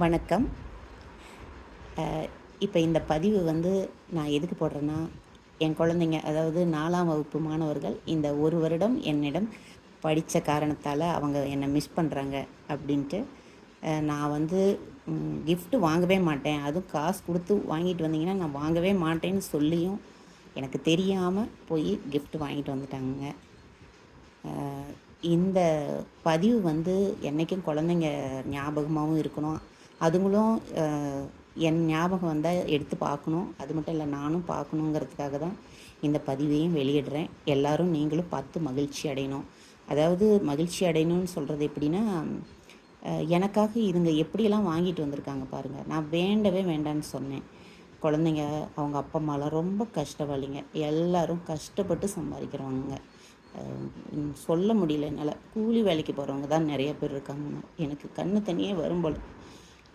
வணக்கம். இப்போ இந்த பதிவு வந்து நான் எதுக்கு போடுறேன்னா என் குழந்தைங்க அதாவது நாலாம் வகுப்பு மாணவர்கள் இந்த ஒரு வருடம் என்னிடம் படித்த காரணத்தால் அவங்க என்னை மிஸ் பண்ணுறாங்க அப்படின்ட்டு நான் வந்து கிஃப்ட்டு வாங்கவே மாட்டேன். அதுவும் காசு கொடுத்து வாங்கிட்டு வந்தீங்கன்னா நான் வாங்கவே மாட்டேன்னு சொல்லியும் எனக்கு தெரியாமல் போய் கிஃப்ட் வாங்கிட்டு வந்துட்டாங்க இந்த பதிவு வந்து என்றைக்கும் குழந்தைங்க ஞாபகமாகவும் இருக்கணும். அதுங்களும் என் ஞாபகம் வந்தால் எடுத்து பார்க்கணும் அது மட்டும் இல்லை நானும் பார்க்கணுங்கிறதுக்காக தான் இந்த பதிவையும் வெளியிடுறேன். எல்லாரும் நீங்களும் பார்த்து மகிழ்ச்சி அடையணும். அதாவது மகிழ்ச்சி அடையணும்னு சொல்கிறது எப்படின்னா எனக்காக இதுங்க எப்படியெல்லாம் வாங்கிட்டு வந்திருக்காங்க பாருங்கள் நான் வேண்டவே வேண்டான்னு சொன்னேன். குழந்தைங்க அவங்க அப்பா அம்மாலாம் ரொம்ப கஷ்டவாளிங்க. எல்லாரும் கஷ்டப்பட்டு சம்பாதிக்கிறவங்க. சொல்ல முடியல என்னால். கூலி வேலைக்கு போகிறவங்க தான் நிறைய பேர் இருக்காங்க எனக்கு கண்ணு தனியே வரும்போது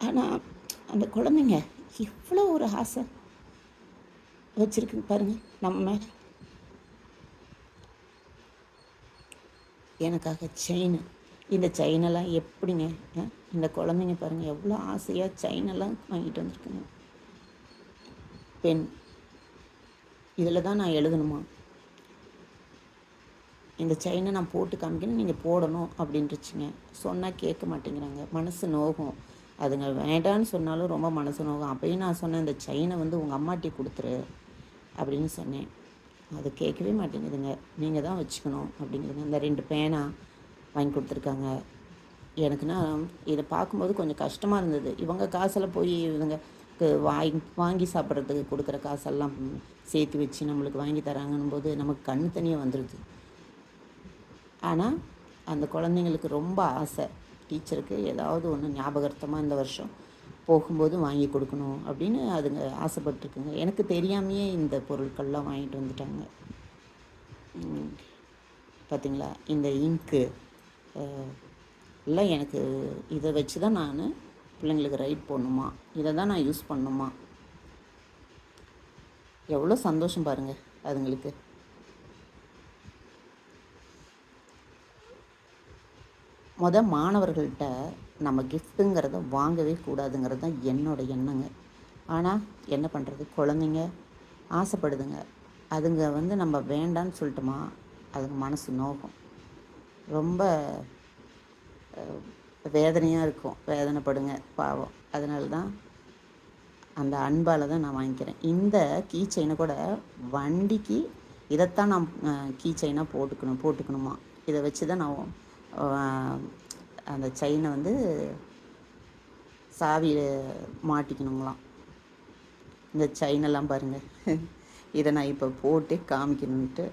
ஆனால் அந்த குழந்தைங்க இவ்வளோ ஒரு ஆசை வச்சுருக்கு பாருங்கள் நம்ம மேலே. எனக்காக செயின் இந்த செயினெல்லாம் எப்படிங்க இந்த குழந்தைங்க பாருங்கள் எவ்வளோ ஆசையாக செயினெல்லாம் வாங்கிட்டு வந்திருக்குங்க. பெண் இதில் தான் நான் எழுதணுமா? இந்த செயினை நான் போட்டு காமிக்கணும் நீங்கள் போடணும் அப்படின்ட்டுச்சுங்க சொன்னால் கேட்க மாட்டேங்கிறாங்க. மனசு நோகும். அதுங்க வேண்டான்னு சொன்னாலும் ரொம்ப மனசு நோகும் அப்பயும் நான் சொன்னேன் இந்த செயினை வந்து உங்கள் அம்மாட்டி கொடுத்துரு அப்படின்னு சொன்னேன். அது கேட்கவே மாட்டேங்குதுங்க. நீங்கள் தான் வச்சுக்கணும் அப்படிங்கிறதுங்க இந்த ரெண்டு பேனா வாங்கி கொடுத்துருக்காங்க. எனக்குன்னா இதை பார்க்கும்போது கொஞ்சம் கஷ்டமாக இருந்தது. இவங்க காசில் போய் இவங்க வாங்கி வாங்கி சாப்பிட்றதுக்கு கொடுக்குற காசெல்லாம் சேர்த்து வச்சு நம்மளுக்கு வாங்கி தராங்கன்னும் போது நமக்கு கண்ணு தனியாக வந்துடுது ஆனால் அந்த குழந்தைங்களுக்கு ரொம்ப ஆசை. டீச்சருக்கு ஏதாவது ஒன்று ஞாபகார்த்தமாக இந்த வருஷம் போகும்போது வாங்கி கொடுக்கணும் அப்படின்னு அதுங்க ஆசைப்பட்டிருக்குங்க. எனக்கு தெரியாமையே இந்த பொருட்கள்லாம் வாங்கிட்டு வந்துட்டாங்க. பார்த்தீங்களா இந்த இங்க்கு எல்லாம் எனக்கு இதை வச்சு தான் நான் பிள்ளைங்களுக்கு ரைட் போடணுமா? இதை தான் நான் யூஸ் பண்ணணுமா எவ்வளோ சந்தோஷம் பாருங்கள் அதுங்களுக்கு. முத மாணவர்கள்ட்ட நம்ம கிஃப்ட்டுங்கிறத வாங்கவே கூடாதுங்கிறது தான் என்னோட எண்ணங்க. ஆனால் என்ன பண்ணுறது குழந்தைங்க ஆசைப்படுதுங்க. அதுங்க வந்து நம்ம வேண்டான்னு சொல்லிட்டோமா? அதுங்க மனசு நோகும். ரொம்ப வேதனையாக இருக்கும். வேதனைப்படுங்க பாவம். அதனால தான் அந்த அன்பால் தான் நான் வாங்கிக்கிறேன். இந்த கீ செயினை கூட வண்டிக்கு இதைத்தான் நான் கீ செயினாக போட்டுக்கணும் போட்டுக்கணுமா? இதை வச்சு தான் நான் அந்த செயினை வந்து சாவியில் மாட்டிக்கணுங்களாம். இந்த செயினெல்லாம் பாருங்கள் இதை நான் இப்போ போட்டு காமிக்கணுன்ட்டு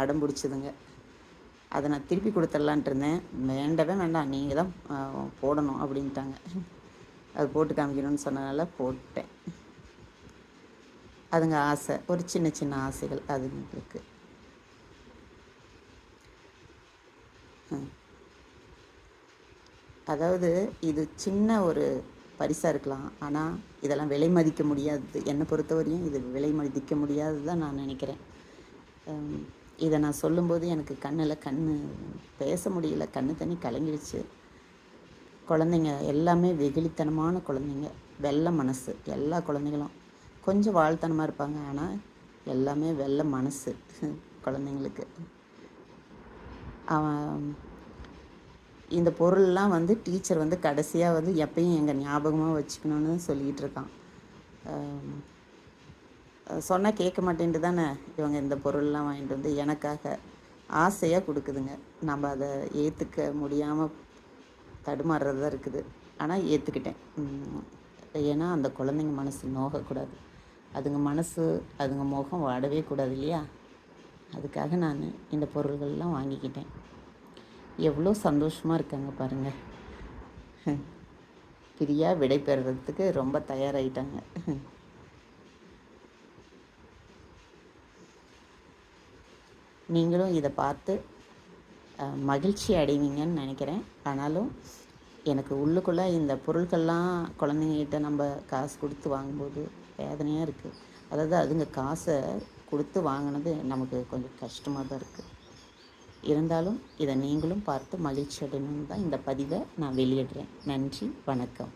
அடம் பிடிச்சதுங்க. அதை நான் திருப்பி கொடுத்துடலான்ட்டு இருந்தேன். வேண்டவே வேண்டாம். நீங்கள் தான் போடணும் அப்படின்ட்டாங்க. அது போட்டு காமிக்கணும்னு சொன்னனால போட்டேன். அதுங்க ஆசை. ஒரு சின்ன சின்ன ஆசைகள் அதுங்களுக்கு. அதாவது இது சின்ன ஒரு பரிசாக இருக்கலாம். ஆனால் இதெல்லாம் விலை மதிக்க முடியாது. என்னை பொறுத்தவரையும் இது விலை மதிக்க முடியாது தான் நான் நினைக்கிறேன். இதை நான் சொல்லும்போது எனக்கு கண்ணில் கண் பேச முடியல. கண்ணு தண்ணி கலங்கிடுச்சு. குழந்தைங்க எல்லாமே வெகுளித்தனமான குழந்தைங்க. வெள்ளை மனசு. எல்லா குழந்தைங்களும் கொஞ்சம் வாழ்த்தனமாக இருப்பாங்க. ஆனால் எல்லாமே வெள்ளை மனசு குழந்தைங்களுக்கு. அவன் இந்த பொருள்லாம் வந்து டீச்சர் வந்து கடைசியாக வந்து எப்பயும் எங்கள் ஞாபகமாக வச்சுக்கணும்னு சொல்லிகிட்டு இருக்கான் சொன்னால் கேட்க மாட்டேன்ட்டு தானே இவங்க இந்த பொருள்லாம் வாங்கிட்டு வந்து எனக்காக ஆசையாக கொடுக்குதுங்க. நம்ம அதை ஏற்றுக்க முடியாமல் தடுமாறுறது தான் இருக்குது ஆனால் ஏற்றுக்கிட்டேன் ஏன்னா அந்த குழந்தைங்க மனசு நோகக்கூடாது. அதுங்க மனசு அதுங்க முகம் வாடவே கூடாது இல்லையா? அதுக்காக நான் இந்த பொருள்கள்லாம் வாங்கிக்கிட்டேன். எவ்வளோ சந்தோஷமாக இருக்காங்க பாருங்கள் பிரியா விடை பெறுறதுக்கு ரொம்ப தயாராகிட்டாங்க நீங்களும் இதை பார்த்து மகிழ்ச்சி அடைவீங்கன்னு நினைக்கிறேன். ஆனாலும் எனக்கு உள்ளுக்குள்ளே இந்த பொருட்கள்லாம் குழந்தைங்ககிட்ட நம்ம காசு கொடுத்து வாங்கும்போது வேதனையாக இருக்குது அதாவது அதுங்க காசை கொடுத்து வாங்கினது நமக்கு கொஞ்சம் கஷ்டமாக தான் இருக்குது இருந்தாலும் இதை நீங்களும் பார்த்து மகிழ்ச்சி அடையணும்னு தான் இந்த பதிவை நான் வெளியிடுறேன். நன்றி வணக்கம்.